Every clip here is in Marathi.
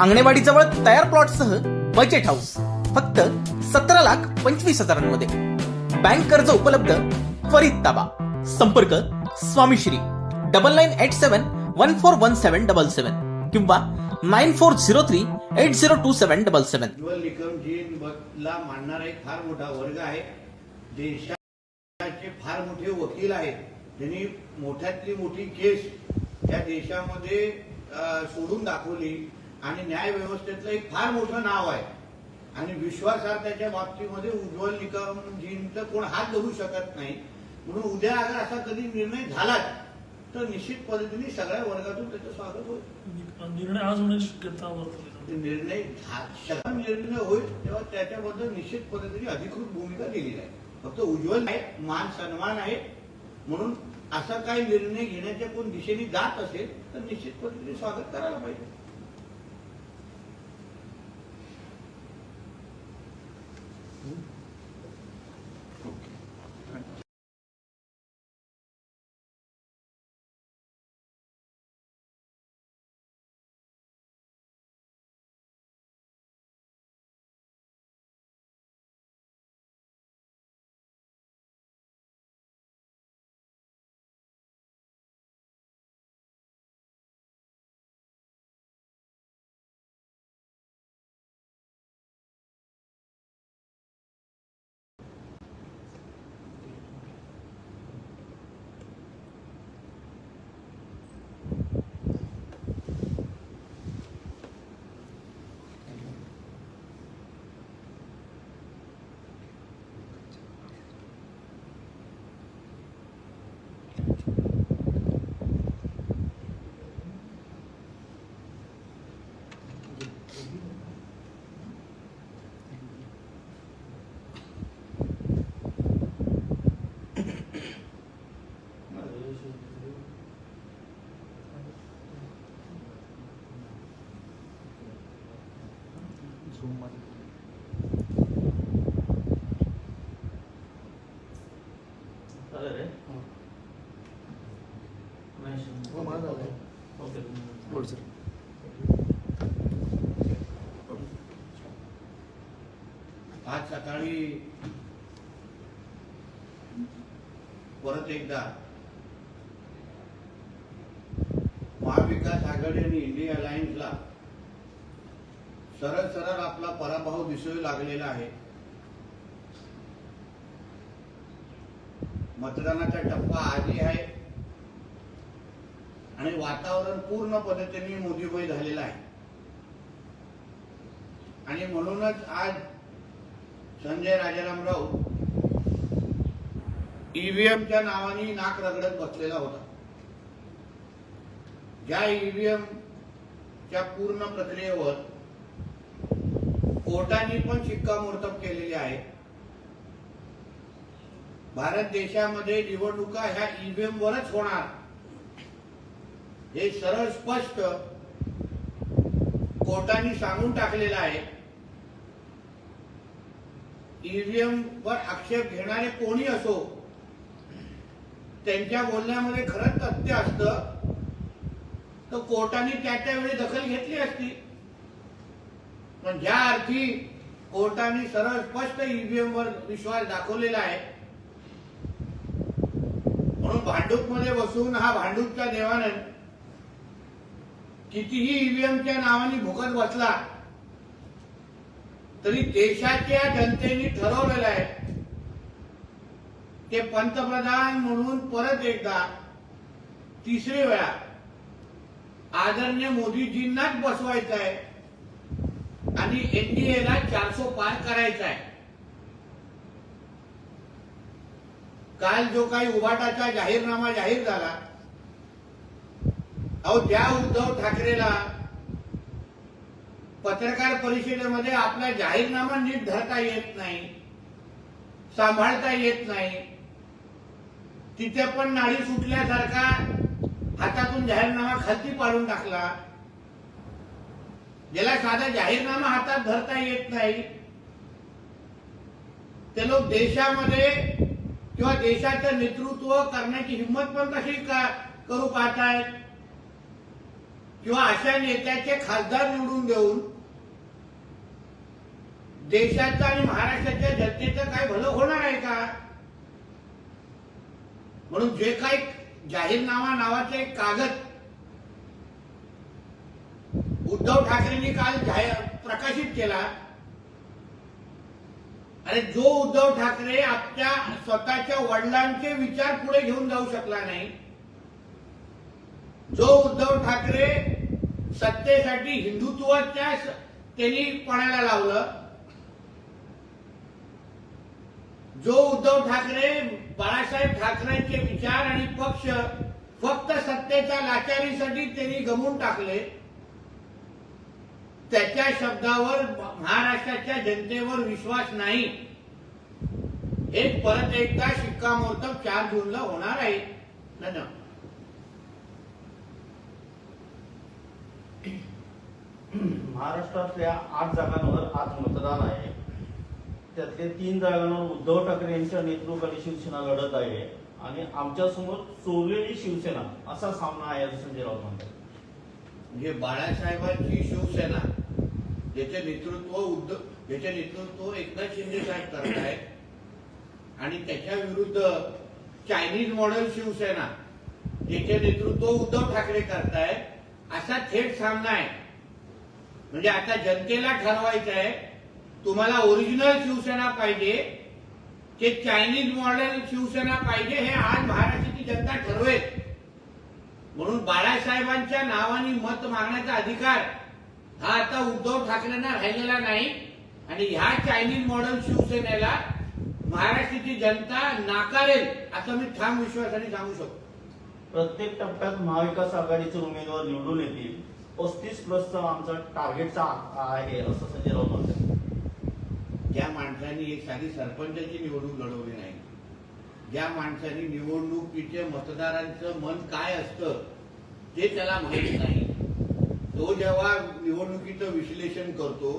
अंगणेवाडीजवळ तयार प्लॉटसह बजेट हाऊस फक्त सतरा लाख पंचवीस हजारांमध्ये. बँक कर्ज उपलब्ध त्वरित ताबा. संपर्क Swamishri double nine eight seven one four one seven double seven किंवा nine four zero three eight zero two seven double seven उज्ज्वल मानणारा एक फार मोठा वर्ग आहे. देशाचे फार मोठे वकील आहेत. त्यांनी मोठ्यातली मोठी केस या देशामध्ये सोडून दाखवली. आणि न्याय व्यवस्थेतलं एक फार मोठं नाव आहे. आणि विश्वासार्हतेच्या बाबतीमध्ये उज्ज्वल निकम जींचं कोण हात धरू शकत नाही. म्हणून उद्या अगर असा कधी निर्णय झालाच तर निश्चित पद्धतीने सगळ्या वर्गातून त्याचं स्वागत होईल. निर्णय आज होण्याची निर्णय शतम निर्णय होईल तेव्हा त्याच्याबद्दल निश्चित पद्धतीने अधिकृत भूमिका दिलेली आहे. फक्त उज्ज्वल आहे मान सन्मान आहे. म्हणून असा काही निर्णय घेण्याच्या कोण दिशेने जात असेल तर निश्चित पद्धतीने स्वागत करायला पाहिजे. Hum? आज सकाळी परत एकदा महाविकास आघाडी आणि इंडिया अलायन्सला सरळ सरळ आपला पराभव दिसू लागलेला आहे. मतदानाचा टप्पा आधी आहे. आणि वातावरण पूर्ण पद्धतीने मोदीमय झालेलं आहे. आणि म्हणूनच आज संजय राजारामराव ईव्हीएमच्या नावाने नाक रगडत बसलेला होता. ज्या ईव्हीएम च्या पूर्ण प्रक्रियेवर कोर्टाने पण शिक्कामोर्तब केलेले आहे. भारत देशामध्ये निवडणुका ह्या ईव्हीएम वरच होणार. हे सरळ स्पष्ट कोर्टाने सांगून टाकलेलं आहे. ईव्हीएम वर आक्षेप घेणारे कोणी असो त्यांच्या बोलण्यामध्ये खरंच तथ्य असतं. तर कोर्टाने त्या त्यावेळी दखल घेतली असती. पण ज्या अर्थी कोर्टाने सरळ स्पष्ट ईव्हीएम वर विश्वास दाखवलेला आहे. म्हणून भांडूपमध्ये बसून हा भांडूपचा देवानंद कितीही ईव्हीएमच्या नावाने भुकत बसला तरी देशाच्या जनतेने ठरवलेलं आहे ते पंतप्रधान म्हणून परत एकदा तिसरी वेळा आदरणीय मोदीजींनाच बसवायचं आहे. आणि एनडीएला चारसो पार करायचा आहे. काल जो काही उभाटाचा जाहीरनामा जाहीर झाला अहो त्या उद्धव ठाकरेला पत्रकार परिषदेमध्ये आपला जाहीरनामा नीट धरता येत नाही सांभाळता येत नाही. तिथे पण नाडी सुटल्यासारखा हातातून जाहीरनामा खालती पाडून टाकला. ज्याला साधा जाहीरनामा हातात धरता येत नाही ते लोक देशामध्ये किंवा देशाचं नेतृत्व करण्याची हिंमत पण कशी का करू पाहतायत? किंवा अशा नेत्याचे खासदार निवडून देऊन देशाचं आणि महाराष्ट्राच्या जनतेचं काय भलं होणार आहे का? म्हणून जे काही जाहीरनामा नावाचे एक कागद उद्धव ठाकरेंनी काल जाहीर प्रकाशित केला. आणि जो उद्धव ठाकरे आपल्या स्वतःच्या वडिलांचे विचार पुढे घेऊन जाऊ शकला नाही जो उद्धव ठाकरे सत्तेसाठी हिंदुत्वाच्या त्यांनी पणाला लावलं जो उद्धव ठाकरे बाळासाहेब ठाकरेंचे विचार आणि पक्ष फक्त सत्तेच्या लाचारीसाठी त्यांनी गमवून टाकले त्याच्या शब्दावर महाराष्ट्राच्या जनतेवर विश्वास नाही. हे परत एकदा शिक्कामोर्तब चार जूनला होणार आहे. धन्यवाद. महाराष्ट्रातल्या आठ जागांवर आज मतदान आहे. त्यातले तीन जागांवर उद्धव ठाकरे यांच्या नेतृत्वाखाली शिवसेना लढत आहे आणि आमच्यासमोर चोरलेली शिवसेना असा सामना आहे असं संजय राऊत म्हणतात. म्हणजे बाळासाहेबांची शिवसेना. ज्याचे नेतृत्व उद्धव ज्याचे नेतृत्व एकनाथ शिंदे साहेब करतायत आणि त्याच्या विरुद्ध चायनीज मॉडेल शिवसेना ज्याचे नेतृत्व उद्धव ठाकरे करतायत असा थेट सामना आहे. म्हणजे आता जनतेला ठरवायचं आहे तुम्हाला ओरिजिनल शिवसेना पाहिजे की चायनीज मॉडेल शिवसेना पाहिजे हे आज महाराष्ट्राची जनता ठरवेल. म्हणून बाळासाहेबांच्या नावाने मत मागण्याचा अधिकार हा आता उद्धव ठाकरेंना राहिलेला नाही. आणि ह्या चायनीज मॉडेल शिवसेनेला महाराष्ट्राची जनता नाकारेल असं मी ठाम विश्वासाने सांगू शकतो. प्रत्येक टप्प्यात महाविकास आघाडीचे उमेदवार निवडून येतील. पस्तीस प्लसचा आमचा टार्गेटचा आहे असं संजय राऊत म्हणतात. ज्या माणसांनी एक साधी सरपंचाची निवडणूक लढवली नाही ज्या माणसांनी निवडणुकीचे मतदारांचं मन काय असतं ते त्याला माहीत नाही. तो जेव्हा निवडणुकीचं विश्लेषण करतो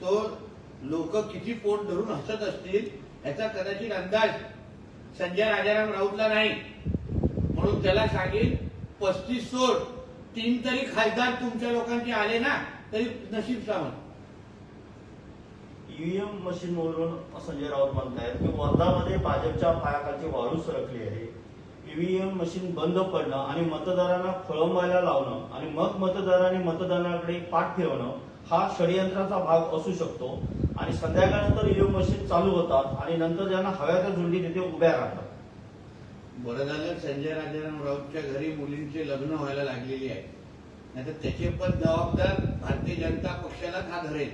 तो लोक किती पोट धरून हसत असतील याचा कदाचित अंदाज संजय राजाराम राऊतला नाही. म्हणून त्याला सांगेल पस्तीस सोड तीन तरी खासदार तुमच्या लोकांचे आले ना तरी नशीब सावंत. ईव्हीएम मशीनवरून संजय राऊत म्हणतायत की वर्धामध्ये भाजपच्या पायाखालची वाळू सरकली आहे. ईव्हीएम मशीन बंद पडणं आणि मतदारांना खोळंबायला लावणं आणि मग मतदारांनी मतदानाकडे पाठ फिरवणं हा षडयंत्राचा भाग असू शकतो. आणि संध्याकाळनंतर ईव्हीएम मशीन चालू होतात आणि नंतर ज्यांना हव्या त्या झुंडी तिथे उभ्या राहतात. बरं झालं संजय राजाराम राऊतच्या घरी मुलींचे लग्न व्हायला लागलेली आहे. नाहीतर त्याचे पण जबाबदार भारतीय जनता पक्षालाच हा धरेल.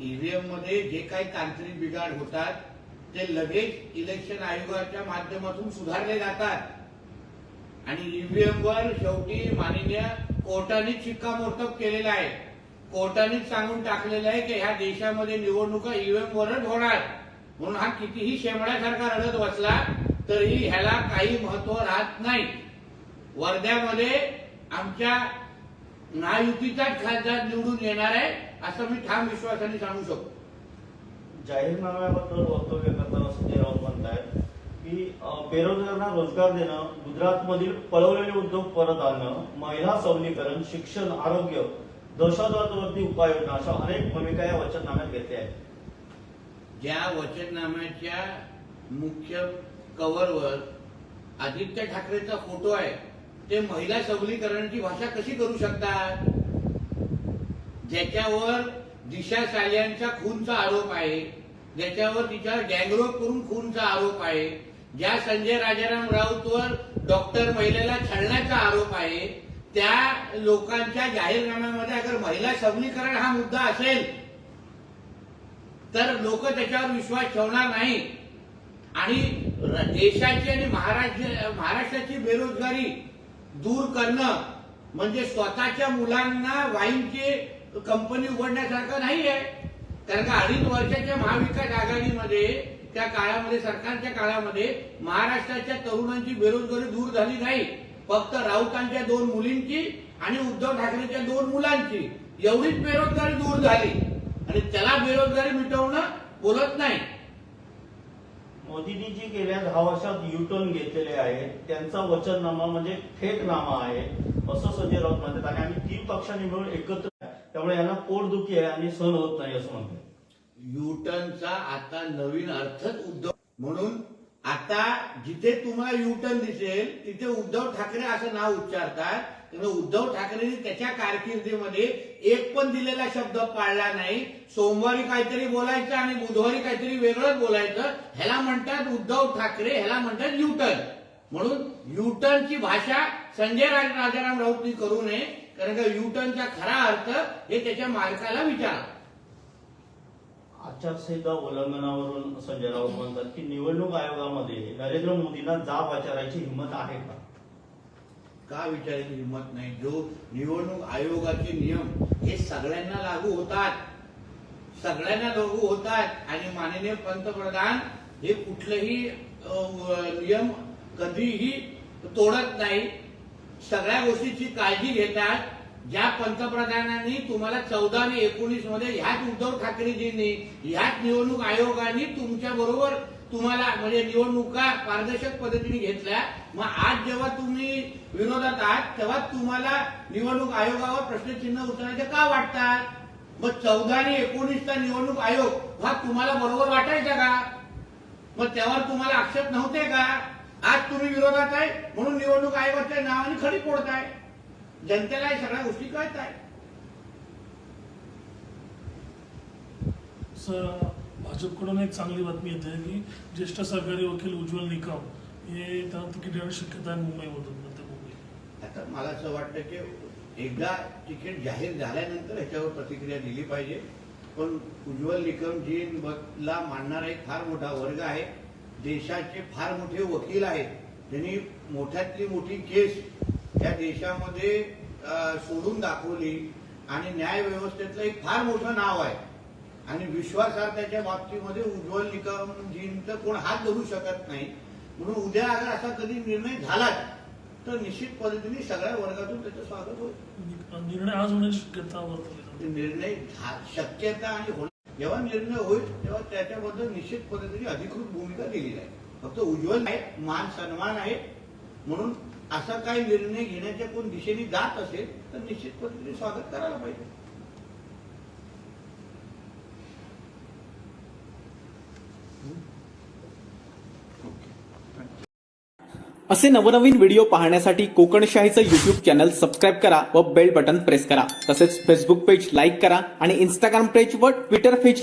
ईव्हीएममध्ये जे काही तांत्रिक बिघाड होतात ते लगेच इलेक्शन आयोगाच्या माध्यमातून सुधारले जातात. आणि ईव्हीएम वर शेवटी माननीय कोर्टानेच शिक्कामोर्तब केलेलं आहे. कोर्टानेच सांगून टाकलेलं आहे की ह्या देशामध्ये निवडणुका ईव्हीएम वरच होणार. म्हणून हा कितीही शेमड्यासारखा रडत बसला तरी ह्याला काही महत्त्व राहत नाही. वर्ध्यामध्ये आमच्या महायुतीचाच खासदार निवडून येणार आहे असं मी ठाम विश्वासाने सांगू शकतो. जाहीरनाम्याबद्दल वक्तव्य करताना संजय राऊत म्हणतायत की बेरोजगारांना रोजगार देणं गुजरातमधील पळवलेले उद्योग परत आणणं महिला सबलीकरण शिक्षण आरोग्य दहशतवादावरती उपाययोजना अशा अनेक भूमिका या वचननाम्यात घेतल्या आहेत. ज्या वचननाम्याच्या मुख्य कव्हरवर आदित्य ठाकरेचा फोटो आहे ते महिला सबलीकरणाची भाषा कशी करू शकतात? ज्याच्यावर दिशा साल्यांचा खूनचा आरोप आहे ज्याच्यावर तिच्यावर गँगरोप करून खूनचा आरोप आहे ज्या संजय राजाराम राऊतवर डॉक्टर महिलेला छळण्याचा आरोप आहे त्या लोकांच्या जाहीरनाम्यामध्ये अगर महिला सबलीकरण हा मुद्दा असेल तर लोक त्याच्यावर विश्वास ठेवणार नाही. आणि देशाची आणि महाराष्ट्र महाराष्ट्राची बेरोजगारी दूर करणं म्हणजे स्वतःच्या मुलांना वाईनची कंपनी उघडण्यासारखं नाही आहे कारण का अडीच वर्षाच्या महाविकास त्या काळामध्ये सरकारच्या काळामध्ये महाराष्ट्राच्या तरुणांची बेरोजगारी दूर झाली नाही. फक्त राऊतांच्या दोन मुलींची आणि उद्धव ठाकरेच्या दोन मुलांची. एवढीच बेरोजगारी दूर झाली. आणि त्याला बेरोजगारी मिटवणं बोलत नाही. मोदींनी जी गेल्या दहा वर्षात युटर्न घेतलेले आहे त्यांचा वचननामा म्हणजे फेक नामा आहे असं संजय राऊत म्हणतात. आणि आम्ही तीन पक्षांनी मिळून एकत्र आहे. त्यामुळे यांना पोटदुखी आहे आणि सहन होत नाही असं म्हणतात. युटर्नचा आता नवीन अर्थच उद्धव म्हणून आता जिथे तुम्हाला युटर्न दिसेल तिथे उद्धव ठाकरे असं नाव उच्चारतात. त्यामुळे उद्धव ठाकरेंनी त्याच्या कारकिर्दीमध्ये एक पण दिलेला शब्द पाळला नाही. सोमवारी काहीतरी बोलायचं आणि बुधवारी काहीतरी वेगळंच बोलायचं. ह्याला म्हणतात उद्धव ठाकरे ह्याला म्हणतात युटर्न म्हणून युटर्नची भाषा संजय राजाराम राऊतनी करू नये कारण का युटर्नचा खरा अर्थ हे त्याच्या मालकाला विचारा. आचारसंहिता उल्लंघनावरून संजय राऊत म्हणतात की निवडणूक आयोगामध्ये नरेंद्र मोदींना जाब विचारायची हिंमत आहे का? का विचारायची हिंमत नाही? जो निवडणूक आयोगाचे नियम हे सगळ्यांना लागू होतात. सगळ्यांना लागू होतात. आणि माननीय पंतप्रधान हे कुठलेही नियम कधीही तोडत नाही. सगळ्या गोष्टीची काळजी घेतात. ज्या पंतप्रधानांनी तुम्हाला चौदा आणि एकोणीसमध्ये ह्याच उद्धव ठाकरेजींनी ह्याच निवडणूक आयोगाने तुमच्या बरोबर तुम्हाला म्हणजे निवडणुका पारदर्शक पद्धतीने घेतल्या. मग आज जेव्हा तुम्ही विरोधात आहात तेव्हा तुम्हाला निवडणूक आयोगावर प्रश्नचिन्ह उचलायचे का वाटतात? मग चौदा आणि एकोणीसचा निवडणूक आयोग हा तुम्हाला बरोबर वाटायचा का? मग त्यावर तुम्हाला आक्षेप नव्हते का? आज तुम्ही विरोधात आहे म्हणून निवडणूक आयोगाच्या नावाने खडी पोडताय जनतेला या सगळ्या गोष्टी कळत आहे सर भाजपकडून एक चांगली बातमी येते की ज्येष्ठ सरकारी वकील उज्ज्वल निकम हे त्यांना तिकीट येण्याची शक्यता आहे मुंबईमधून मध्य मुंबई. आता मला असं वाटतं की एकदा तिकीट जाहीर झाल्यानंतर ह्याच्यावर प्रतिक्रिया दिली पाहिजे. पण उज्ज्वल निकमजींना मानणारा एक फार मोठा वर्ग आहे. देशाचे फार मोठे वकील आहेत. त्यांनी मोठ्यातली मोठी केस या देशामध्ये सोडून दाखवली आणि न्याय व्यवस्थेतलं एक फार मोठं नाव आहे. आणि विश्वासार्हतेच्या बाबतीमध्ये उज्ज्वल निकमजींचं कोण हात धरू शकत नाही. म्हणून उद्या अगर असा कधी निर्णय झालाच तर निश्चित पद्धतीने सगळ्या वर्गातून त्याचं स्वागत होईल. निर्णय आज होण्याची शक्यता निर्णय शक्यता आणि होणार. जेव्हा निर्णय होईल तेव्हा त्याच्याबद्दल निश्चित पद्धतीने अधिकृत भूमिका दिली जाईल. फक्त उज्ज्वल आहे मान सन्मान आहे. म्हणून असा काही निर्णय घेण्याच्या कोण दिशेने जात असेल तर निश्चित पद्धतीने स्वागत करायला पाहिजे. असे नवनवीन व्हिडिओ पाहण्यासाठी कोकणशाहीचं युट्यूब चॅनल सबस्क्राईब करा व बेल बटन प्रेस करा. तसेच फेसबुक पेज लाईक करा आणि इंस्टाग्राम पेज व ट्विटर पेजला